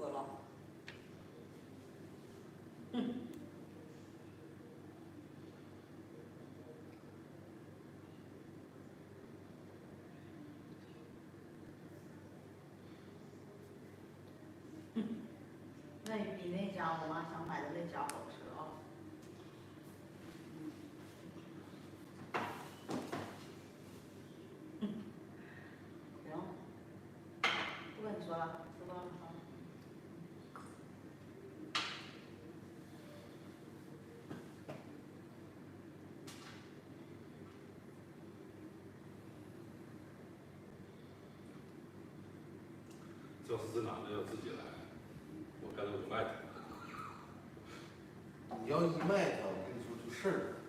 个了。那比那家我妈想买的那家好吃啊。行，不跟你说了，吃吧。啊这要是真拿的要自己来，我干脆我就卖他。你要一卖他，我跟你说就事儿了。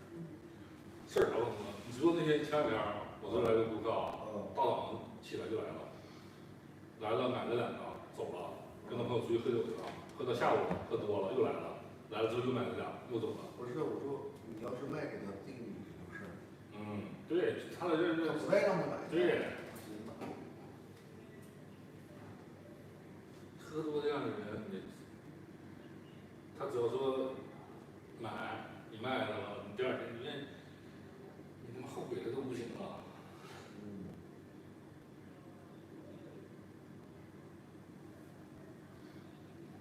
事儿啥不能？你说那天前两天我这来个顾客啊，嗯大早上起来就来了，来了买了两个走了，跟他朋友出去喝酒去了，喝到下午喝多了又来了，来了之后又买了俩又走了。不是，我说你要是卖给他，这个你就有事儿。嗯，对，他在这儿他让他买。对，喝多这样的人，你他只要说买，你卖了，你第二天你愿，你他妈后悔的都不行了。嗯。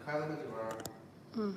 开了吗，媳妇儿？嗯。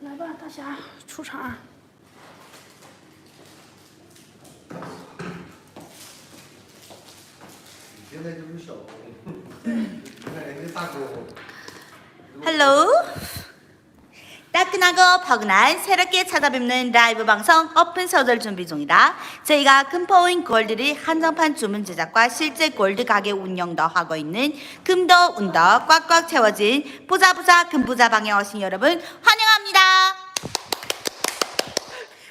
来吧，大侠，出场。现在就是小，现在人家大哥。Hello。 따끈하고 포근한 새롭게 찾아뵙는 라이브 방송 오픈 서절 준비 중이다. 저희가 금포인 골드를 한정판 주문 제작과 실제 골드 가게 운영도 하고 있는 금도 운도 꽉꽉 채워진 부자부자 금부자방에 오신 여러분 환영합니다.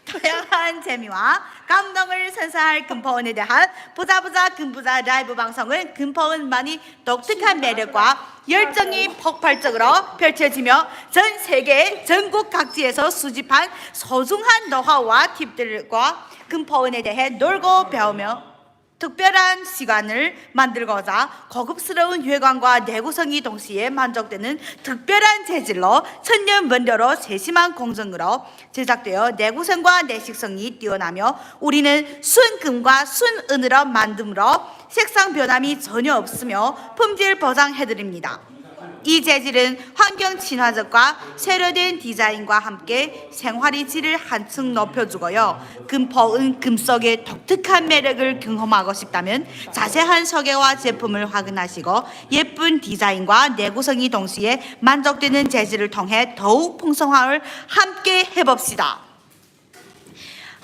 다양한 재미와 감동을 선사할 금포원에 대한 부자부자 금부자 라이브 방송은 금포원만이 독특한 매력과 열정이 폭발적으로 펼쳐지며 전 세계 전국 각지에서 수집한 소중한 노하우와 팁들과 금포원에 대해 놀고 배우며 특별한 시간을 만들고자 고급스러운 외관과 내구성이 동시에 만족되는 특별한 재질로 천년 원료로 세심한 공정으로 제작되어 내구성과 내식성이 뛰어나며 우리는 순금과 순은으로 만듦으로 색상 변함이 전혀 없으며 품질 보장해드립니다. 이 재질은 환경 친화적과 세련된 디자인과 함께 생활의 질을 한층 높여주고요. 금포은 금속의 독특한 매력을 경험하고 싶다면 자세한 소개와 제품을 확인하시고 예쁜 디자인과 내구성이 동시에 만족되는 재질을 통해 더욱 풍성함을 함께 해봅시다.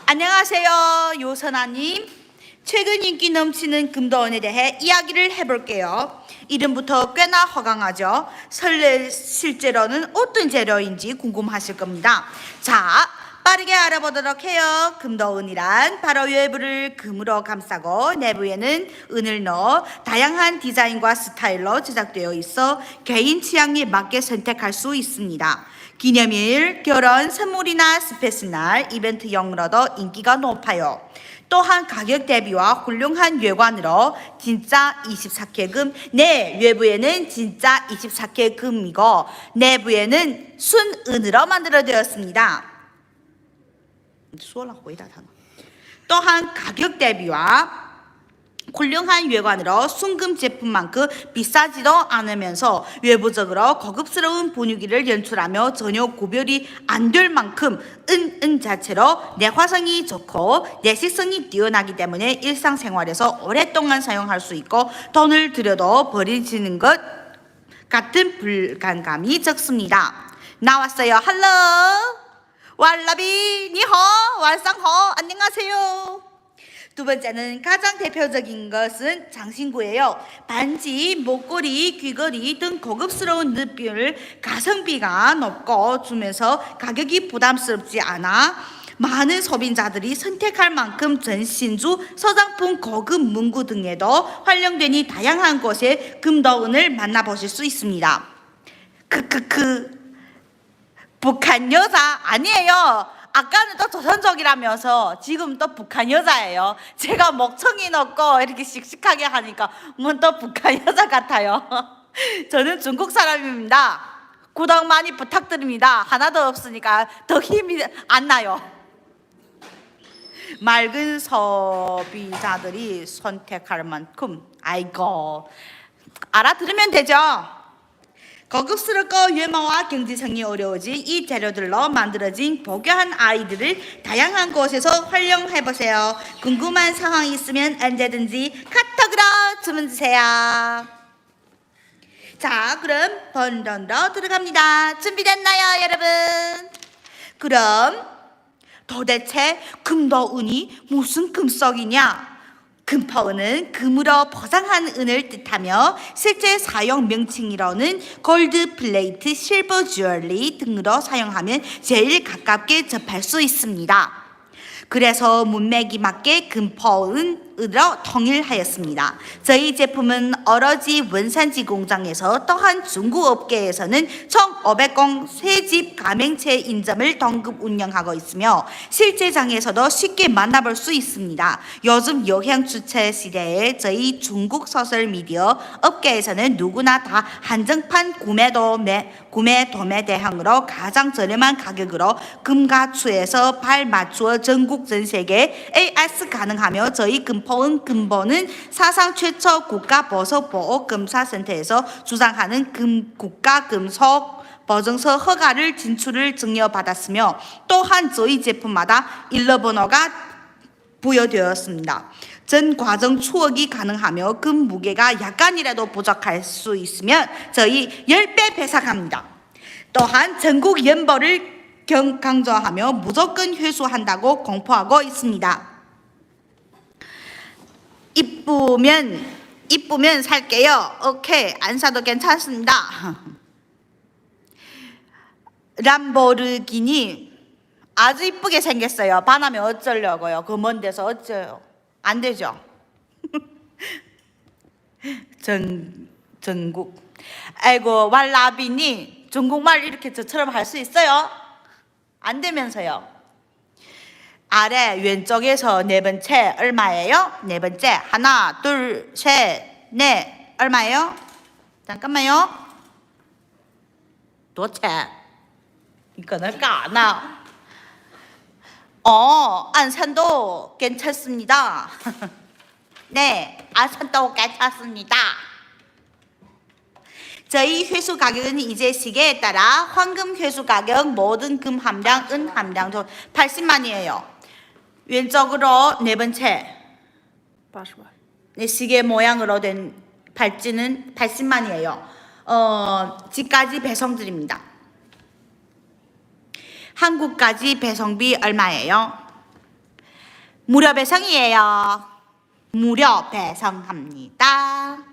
안녕하세요, 요선아님. 최근 인기 넘치는 금도원에 대해 이야기를 해볼게요. 이름부터 꽤나 허강하죠. 설레 실제로는 어떤 재료인지 궁금하실 겁니다. 자, 빠르게 알아보도록 해요. 금도은이란 바로 외부를 금으로 감싸고 내부에는 은을 넣어 다양한 디자인과 스타일로 제작되어 있어 개인 취향에 맞게 선택할 수 있습니다. 기념일, 결혼, 선물이나 스페셜 날, 이벤트용으로도 인기가 높아요. 또한 가격 대비와 훌륭한 외관으로 진짜 24K금, 내 외부에는 진짜 24K금이고 내부에는 순은으로 만들어졌습니다. 또한 가격 대비와 훌륭한 외관으로 순금 제품만큼 비싸지도 않으면서 외부적으로 고급스러운 분위기를 연출하며 전혀 구별이 안 될 만큼 은은 자체로 내화성이 좋고 내식성이 뛰어나기 때문에 일상생활에서 오랫동안 사용할 수 있고 돈을 들여도 버리지는 것 같은 불간감이 적습니다. 나왔어요. 할로 왈라비 니호 왈상호 안녕하세요. 두 번째는 가장 대표적인 것은 장신구예요. 반지, 목걸이, 귀걸이 등 고급스러운 느낌을 가성비가 높고 주면서 가격이 부담스럽지 않아 많은 소비자들이 선택할 만큼 전신주, 서장품, 고급 문구 등에도 활용되니 다양한 곳에 금도은을 만나보실 수 있습니다. 크크크 북한 여자 아니에요. 아까는 또 조선족이라면서 지금 또 북한 여자예요. 제가 목청이 높고 이렇게 씩씩하게 하니까 뭔또 북한 여자 같아요. 저는 중국 사람입니다. 구독 많이 부탁드립니다. 하나도 없으니까 더 힘이 안 나요. 맑은 소비자들이 선택할 만큼 아이고 알아들으면 되죠. 고급스럽고 유머와 경제성이 어려워진 이 재료들로 만들어진 보교한 아이들을 다양한 곳에서 활용해 보세요. 궁금한 상황이 있으면 언제든지 카톡으로 주문 주세요. 자, 그럼 본론으로 들어갑니다. 준비됐나요, 여러분? 그럼 도대체 금도 은이 무슨 금속이냐? 금퍼은은 금으로 포장한 은을 뜻하며 실제 사용 명칭이로는 골드 플레이트, 실버 주얼리 등으로 사용하면 제일 가깝게 접할 수 있습니다. 그래서 문맥이 맞게 금퍼은 으로 통일하였습니다. 저희 제품은 어러지 원산지 공장에서 또한 중국 업계에서는 1500공 세집 가맹체 인점을 동급 운영하고 있으며 실제장에서도 쉽게 만나볼 수 있습니다. 요즘 여행 주체 시대에 저희 중국 소설 미디어 업계에서는 누구나 다 한정판 구매 도 매 구매 도매 대항으로 가장 저렴한 가격으로 금가추에서 발 맞추어 전국 전 세계 AS 가능하며 저희 금 포은 금보는 사상 최초 국가 보석 보호 검사 센터에서 주장하는 금 국가 금속 보증서 허가를 진출을 증여받았으며 또한 저희 제품마다 일러 번호가 부여되었습니다. 전 과정 추억이 가능하며 금 무게가 약간이라도 부족할 수 있으면 저희 10배 배상합니다. 또한 전국 경- 강조하며 무조건 회수한다고 공포하고 있습니다. 이쁘면 이쁘면 살게요. 오케이 안 사도 괜찮습니다. 람보르기니 아주 이쁘게 생겼어요. 반하면 어쩌려고요? 그 먼 데서 어째요? 안 되죠. 전 전국. 아이고 왈라비니 중국말 이렇게 저처럼 할 수 있어요? 안 되면서요. 아래 왼쪽에서 네 번째 얼마예요? 네 번째 하나 둘 셋 넷 얼마예요? 잠깐만요. 도체 이거는 까나. 어 안산도 괜찮습니다. 네 안산도 괜찮습니다. 저희 회수 가격은 이제 시계에 따라 황금 회수 가격 모든 금 함량, 은 함량 도 80만이에요. 왼쪽으로 네 번째 80만. 네, 시계 모양으로 된 발찌는 80만이에요. 어, 집까지 배송 드립니다. 한국까지 배송비 얼마예요? 무료 배송이에요. 무료 배송합니다.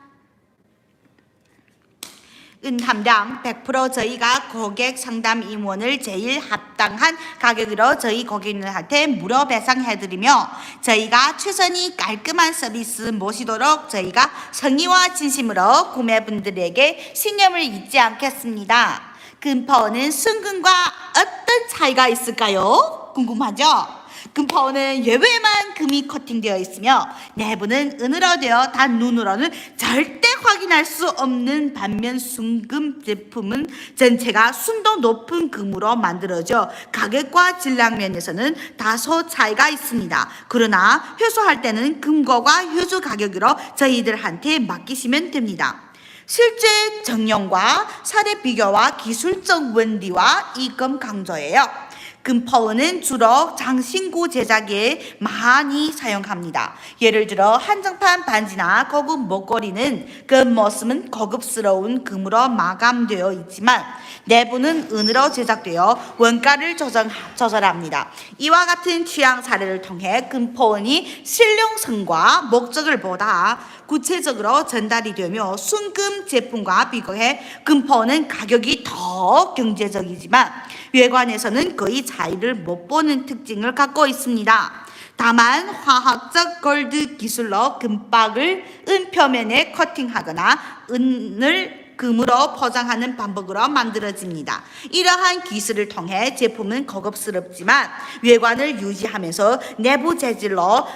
은함량 100% 저희가 고객 상담 임원을 제일 합당한 가격으로 저희 고객님한테 무료 배상해드리며 저희가 최선이 깔끔한 서비스 모시도록 저희가 성의와 진심으로 구매분들에게 신념을 잊지 않겠습니다. 금퍼는 순금과 어떤 차이가 있을까요? 궁금하죠? 금파원은 외부에만 금이 커팅되어 있으며 내부는 은으로 되어 단 눈으로는 절대 확인할 수 없는 반면 순금 제품은 전체가 순도 높은 금으로 만들어져 가격과 질량 면에서는 다소 차이가 있습니다. 그러나 회수할 때는 금고가 회수 가격으로 저희들한테 맡기시면 됩니다. 실제 정령과 사례 비교와 기술적 원리와 이금 강조예요. 금파원은 주로 장신구 제작에 많이 사용합니다. 예를 들어 한정판 반지나 고급 목걸이는 그 모습은 고급스러운 금으로 마감되어 있지만 내부는 은으로 제작되어 원가를 조정, 조절합니다. 이와 같은 취향 사례를 통해 금포원이 실용성과 목적을 보다 구체적으로 전달이 되며 순금 제품과 비교해 금포원은 가격이 더 경제적이지만 외관에서는 거의 차이를 못 보는 특징을 갖고 있습니다. 다만 화학적 골드 기술로 금박을 은 표면에 커팅하거나 은을 금으로 포장하는 방법으로 만들어집니다. 이러한 기술을 통해 제품은 고급스럽지만 외관을 유지하면서 내부 재질로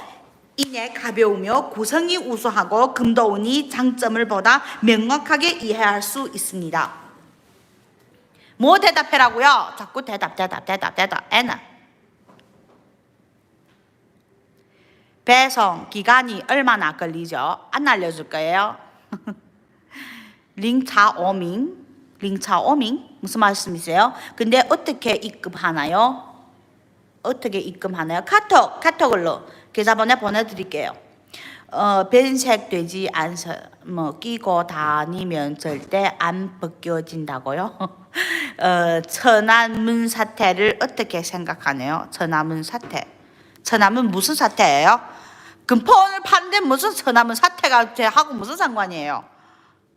인해 가벼우며 구성이 우수하고 금도운이 장점을 보다 명확하게 이해할 수 있습니다. 뭐 대답해라고요? 자꾸 대답, 대답, 대답, 대답. 애나. 배송 기간이 얼마나 걸리죠? 안 알려줄 거예요. 링차 오밍, 링차 오밍 무슨 말씀이세요? 근데 어떻게 입금하나요? 어떻게 입금하나요? 카톡, 카톡으로 계좌번호 보내드릴게요. 어, 변색되지 않서 뭐 끼고 다니면 절대 안 벗겨진다고요. 어, 천안문 사태를 어떻게 생각하네요? 천안문 사태. 천안문 무슨 사태예요? 금포원을 파는데 무슨 천안문 사태가 하고 무슨 상관이에요?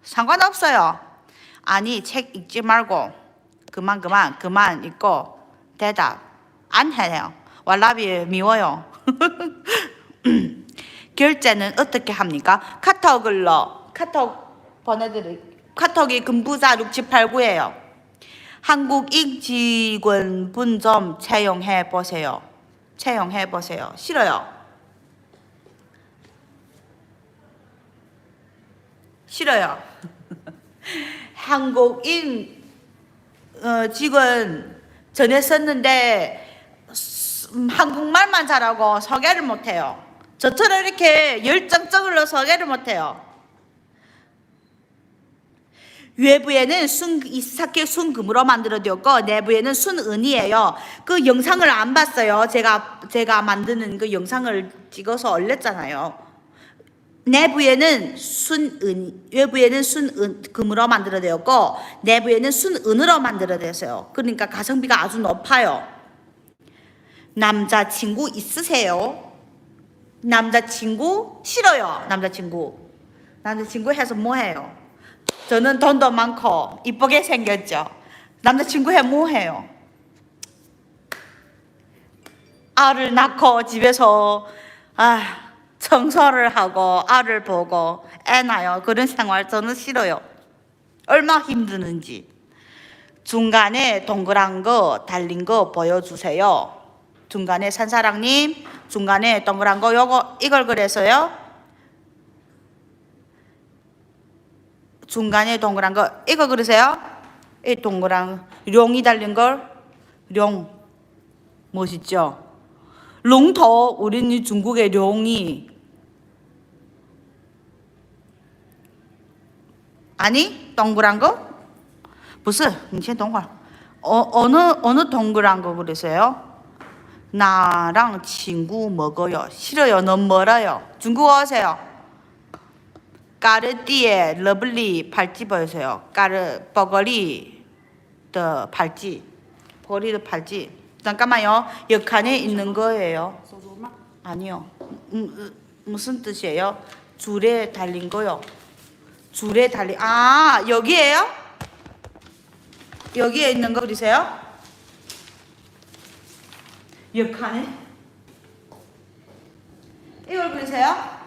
상관없어요. 아니 책 읽지 말고 그만 그만 그만 읽고 대답 안 해요. 왈라비 미워요. 결제는 어떻게 합니까? 카톡을로 카톡 보내드릴 카톡이 금부자 6789예요. 한국인 직원분 좀 채용해 보세요. 채용해 보세요. 싫어요. 싫어요. 한국인 어, 직원 전에 썼는데 스- 음, 한국말만 잘하고 소개를 못해요. 저처럼 이렇게 열정적으로 소개를 못해요. 외부에는 순, 이삭해 순금으로 만들어졌고 내부에는 순은이에요. 그 영상을 안 봤어요. 제가 제가 만드는 그 영상을 찍어서 올렸잖아요. 내부에는 순은 외부에는 순은 금으로 만들어졌고 내부에는 순은으로 만들어졌어요. 그러니까 가성비가 아주 높아요. 남자친구 있으세요? 남자친구 싫어요. 남자친구 남자친구 해서 뭐 해요? 저는 돈도 많고 이쁘게 생겼죠. 남자친구 해 뭐 해요? 알을 낳고 집에서 아 청소를 하고 알을 보고 애 낳아요. 그런 생활 저는 싫어요. 얼마 힘드는지. 중간에 동그란 거 달린 거 보여주세요. 중간에 산사랑님 중간에 동그란 거 요거 이걸 그래서요. 중간에 동그란 거 이거 그러세요? 이 동그란 룡이 달린 걸룡 멋있죠? 롱터 우리는 중국의 룡이 아니 동그란 거? 不是你先等会儿 어, 어느 어느 동그란 거 그러세요? 나랑 친구 먹어요. 싫어요. 너무 멀어요. 중국어 하세요. 까르띠에 러블리 팔찌 보여주세요. 까르 버거리 더 팔찌. 버거리 더 팔찌. 잠깐만요. 역한에 있는 거예요. 아니요. 음, 음, 무슨 뜻이에요? 줄에 달린 거요. 줄에 달린 아 여기에요? 여기에 있는 거 그리세요? 역하네. 이걸 그리세요?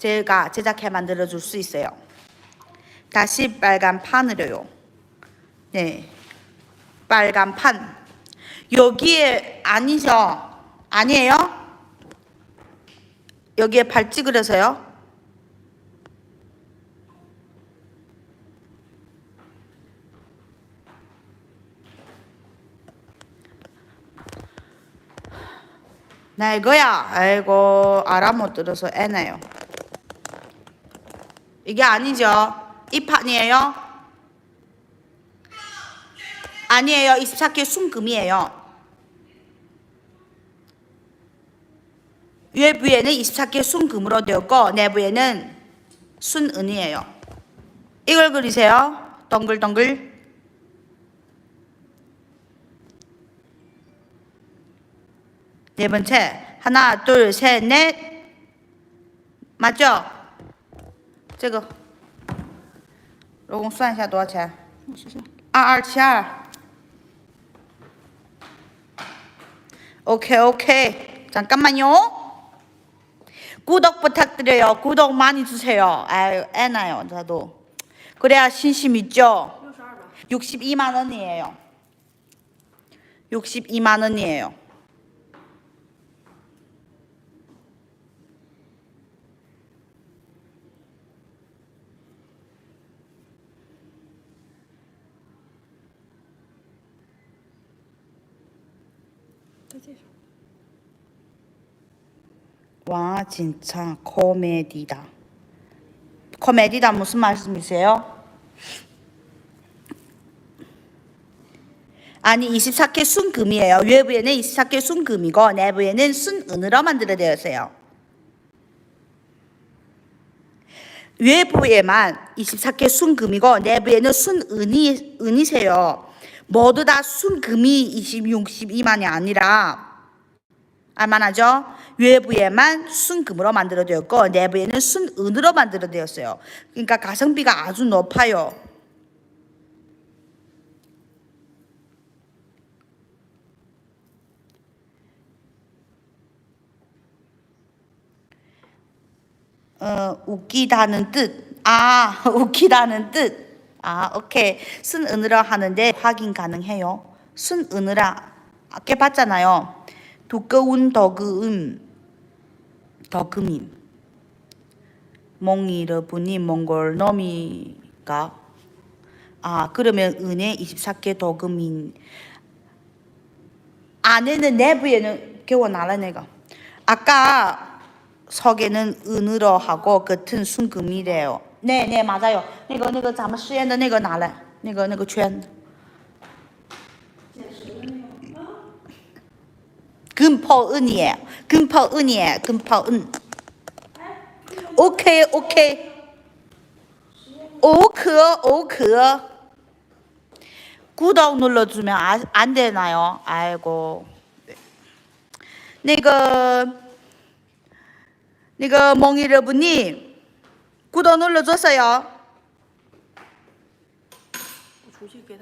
제가 제작해 만들어 줄 수 있어요. 다시 빨간 판으로요. 네, 빨간 판. 여기에 아니죠? 아니에요? 여기에 발찌 그려서요? 나 이거야. 아이고 알아 못 들어서 애네요. 이게 아니죠? 이 판이에요? 아니에요. 24K 순금이에요. 외부에는 24K 순금으로 되었고 내부에는 순은이에요. 이걸 그리세요. 동글동글. 네 번째 하나 둘 셋 넷 맞죠? 这个老公算一下多少钱？我试试。二二七二。오케이 오케이 잠깐만요. 구독 부탁드려요. 구독 많이 주세요. 아유 애나요 저도. 그래야 신심 있죠. 六十二吧。 62만 원이에요. 62만 원이에요. 와 진짜 코미디다. 코미디다 무슨 말씀이세요? 아니 24K 순금이에요. 외부에는 24K 순금이고 내부에는 순은으로 만들어되어 있어요. 외부에만 24K 순금이고 내부에는 순은이 은이세요. 모두 다 순금이 26, 62만이 아니라 알만하죠? 외부에만 순금으로 만들어되었고 내부에는 순은으로 만들어되었어요. 그러니까 가성비가 아주 높아요. 어, 웃기다는 뜻. 아, 웃기다는 뜻. 아, 오케이. 순은으로 하는데 확인 가능해요. 순은으라 아까 봤잖아요. 두꺼운 덕음, 덕음임. 몽이러분이 몽골 놈이가 아 그러면 은혜 24개 덕음인 안에는 내부에는 개워나라 내가 아까 석에는 은으로 하고 겉은 순금이래요. 네, 네, 맞아요. 那个那个咱们实验的那个拿来，那个那个圈。 금포은이에요. 금포은이에요. 금포은. 오케이, 오케이. 오크, 오크. 구독 눌러주면 아, 안 되나요? 아이고. 那个那个몽 여러분이 구독 눌러줬어요.